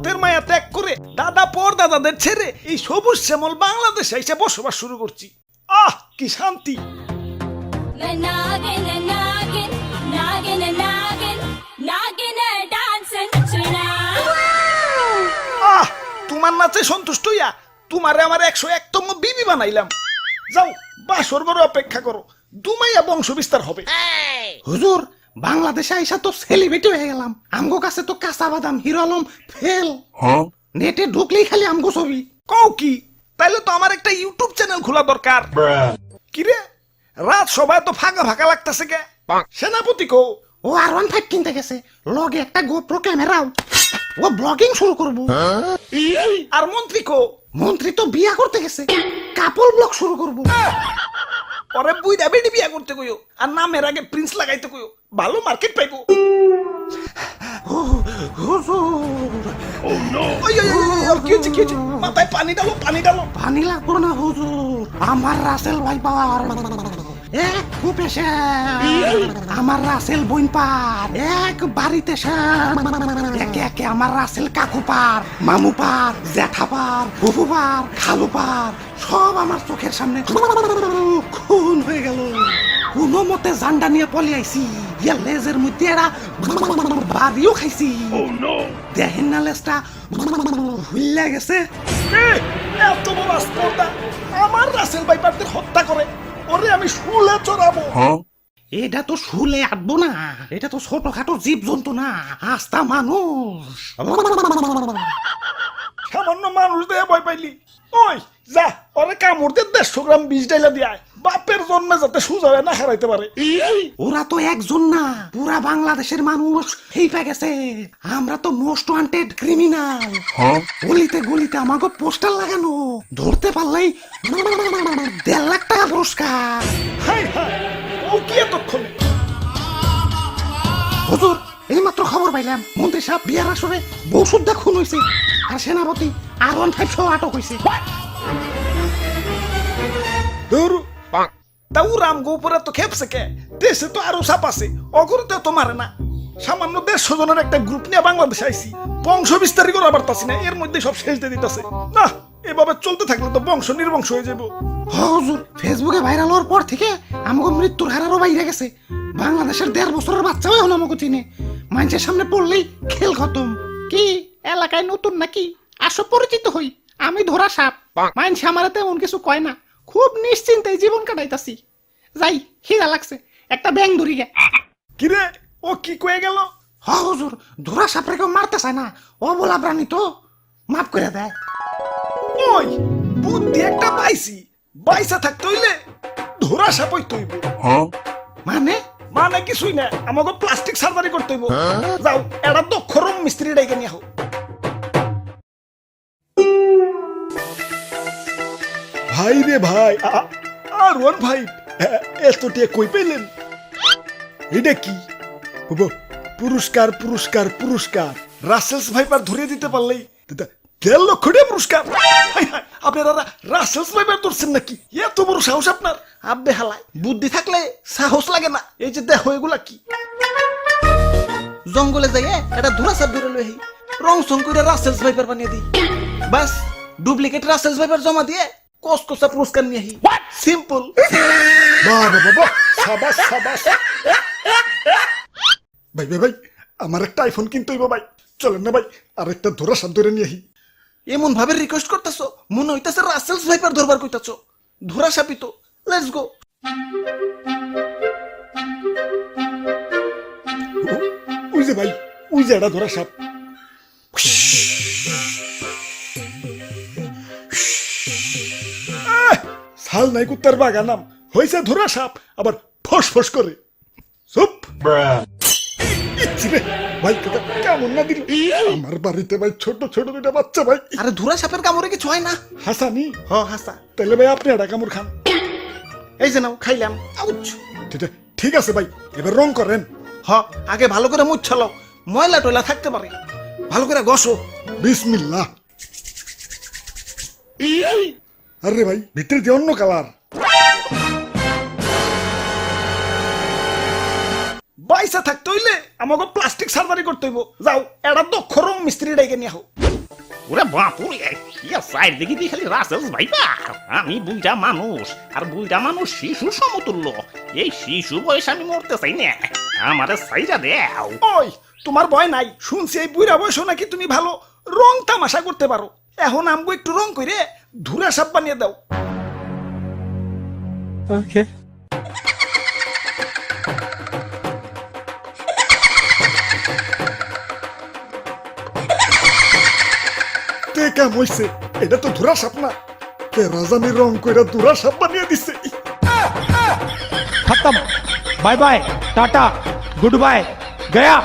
অর্থের মায়া ত্যাগ করে দাদা পর দাদাদের ছেড়ে এই সবুজ শ্যামল বাংলাদেশে এসে বসবাস শুরু করছি। আহ কি শান্তি। আহ তোমার নাচে সন্তুষ্ট হইয়া তোমারে আমার একশো একতম বিবি বানাইলাম। যাও বাসর বড় অপেক্ষা করো। দুমাইয়া বংশ বিস্তার হবে হুজুর বাংলাদেশে আইসা তো সেলিব্রিটি হয়ে গেলাম। আমগো কাছে তো কাঁচা বাদাম হিরো আলম ফেল। নেটে ঢুকলেই খালি আমগো ছবি। কও কি? তাইলে তো আমার একটা ইউটিউব চ্যানেল খোলা দরকার। কিরে? রাত সবাই তো ফাঁকা ফাঁকা লাগতেছে কে? সেনাপতি কো ও আর ওয়ান ফাইভ কিনতে গেছে। লগে একটা গোপ্রো ক্যামেরাও ও ব্লগিং শুরু করব। আর মন্ত্রী কো মন্ত্রী তো বিয়া করতে গেছে। কাপল ব্লগ শুরু করব। পরে বুইরা বেডি বিয়া করতে কইও। আর নামের আগে প্রিন্স লাগাইতে কইও। ভালো মার্কেট পাইবো? মাথায় পানি ডালো পানি ডালো পানি লাগবো না হুজুর। আমার রাসেল ভাই পাওয়ার। এক কূপে আমার রাসেল বইন পার। এক বাড়িতে একে একে আমার রাসেল কাকু পার মামু পার জ্যাঠা পার ফুফু পার খালু পার। সব আমার চোখের সামনে খুন হয়ে গেল। কোনো মতে জান্ডা নিয়ে পলে আইছি। ইয়া লেজের মধ্যে এরা বাদিও খাইছি দেখেন না লেজটা হুইল্লা গেছে এত বড় স্পর্ধা আমার রাসেল বাইপারদের হত্যা করে ওরে আমি শুলে চড়াবো এটা তো শুলে আটবো না এটা তো ছোটখাটো জীব জন্তু না আস্তা মানুষ সামান্য মানুষ দেয়া ভয় পাইলি ওই যা ওরে কামড় দিয়ে দেড়শো গ্রাম বিষ ডাইলা দিয়ে। বাপের জন্মে যাতে সুজা হয়ে না হারাইতে পারে। ওরা তো একজন না। পুরা বাংলাদেশের মানুষ হেইপা গেছে। আমরা তো মোস্ট ওয়ান্টেড ক্রিমিনাল। গলিতে গলিতে আমাকে পোস্টার লাগানো। ধরতে পারলেই দেড় লাখ টাকা পুরস্কার। হাই হাই ও কি এতক্ষণ? হুজুর এইমাত্র খবর পাইলাম মন্ত্রী সাহেব বিয়ার আসরে বউ সুদ্ধা খুন হয়েছে আর সেনাপতি আর ওয়ান ফাইভ সহ আটক হয়েছে রাম গোপুরে তো খেপছে কে? দেশে তো আরও সাপ আছে অগরতে তো মারে না। সামান্য দেড়শো জনের একটা গ্রুপ নিয়ে বাংলাদেশে আইছি বংশ বিস্তারই করা পারতাছি না এর মধ্যে সব শেষ দিয়ে দিতেছে। না এভাবে চলতে থাকলে তো বংশ নির্বংশ হয়ে যাব হুজুর ফেসবুকে ভাইরাল হওয়ার পর থেকে আমাকে মৃত্যুর হারারও বাইরে গেছে। বাংলাদেশের দেড় বছরের বাচ্চাও এখন আমাকে চিনে। মানুষের সামনে পড়লেই খেল খতম। কি এলাকায় নতুন নাকি? আসো পরিচিত হই। আমি ধরা সাপ। মানুষ আমার তেমন কিছু কয় না। খুব নিশ্চিন্তে জীবন কাটাইতাছি। যাই খিদা লাগছে। একটা ব্যাং ধরি গে। কিরে ও কি কয়ে গেল? হ হুজুর ধরা সাপরে কেউ মারতে চায় না। ও বলা প্রাণী তো। মাফ করে দেয় ওই বুদ্ধি একটা পাইছি। বাইসা থাকতে হইলে ধরা সাপই তৈব মানে? মানে কিছুই না আমাকে প্লাস্টিক সার্জারি করতে হইব। যাও এটা দক্ষ রুম মিস্ত্রি ডাইকে নিয়ে হোক ভাই রে ভাই আর ওর ভাই এ- এতটিয়া কই পেলেন? এটা কি? পুরস্কার পুরস্কার পুরস্কার। রাসেলস ভাইপার ধরে দিতে পারলেই দাদা, দেড় লক্ষ টাকা পুরস্কার। আপনারা রাসেলস ভাইপার ধরছেন নাকি? এত বড় সাহস আপনার? আব্বে হালায় বুদ্ধি থাকলে সাহস লাগে না। এই যে দেখো এগুলা কি? জঙ্গলে যাইয়ে এটা ধুরা সাপ ধরে লই রং সং করে রাসেলস ভাইপার বানিয়ে দিই। বাস ডুপ্লিকেট রাসেলস ভাইপার জমা দিয়ে কসকসা পুরস্কার নিয়ে সিম্পল বাহ বাহ সাবাস ভাই ভাই ভাই আমার একটা আইফোন কিনতে হইব ভাই চলেন না ভাই আর একটা ধরা সাপ ধরে নিয়ে আহি। এমন ভাবে রিকোয়েস্ট করতেছো, মনে হইতাছে রাসেলস ভাইপার ধরবার কইতাছো। ধরা সাপই তো লেটস গো ওই যে ভাই ওই যে এটা ধরা সাপ। শাল নাই কুত্তার বাগানাম হয়েছে ধরা সাপ আবার ফস ফস করে। চুপ। ভাই কেমন না দিল। আমার বাড়িতে ভাই ছোট ছোট দুটা বাচ্চা ভাই। আরে ধুরা সাপের কামড়ে কিছু হয় না। হাসানি? হ হাসা। তাহলে ভাই আপনি একটা কামড় খান। এই যে নাও খাইলাম। আউচ। ঠিক আছে, ঠিক আছে ভাই এবার রং করেন। হ আগে ভালো করে মুছালো ময়লা টয়লা থাকতে পারে। ভালো করে গসো বিসমিল্লাহ। আরে ভাই ভিতরে দিয়ে অন্য কালার। বাইসা থাকতে হইলে আমাকে প্লাস্টিক সার্জারি করতে হইব। যাও এটা দক্ষ রং মিস্ত্রি ডাইকে নিয়ে হোক ওরে বাপুরে ইয়া সাইড দেখি দিয়ে খালি রাসেলস ভাইবা আমি বুইটা মানুষ আর বুইটা মানুষ শিশু সমতুল্য। এই শিশু বয়স আমি মরতে চাই না। আমারে সাইজা দেও। ওই তোমার ভয় নাই। শুনছি এই বুড়া বয়সও নাকি তুমি ভালো। রং তামাশা করতে পারো। এখন আমগো একটু রং করে ধুরা সাপ বানিয়ে দাও। তে কাম হইছে এটা তো ধুরা সাপ না রাজানি রং কইরা ধুরা সাপ বানিয়ে দিছে। খতম। Bye bye, tata, good bye, Gaya.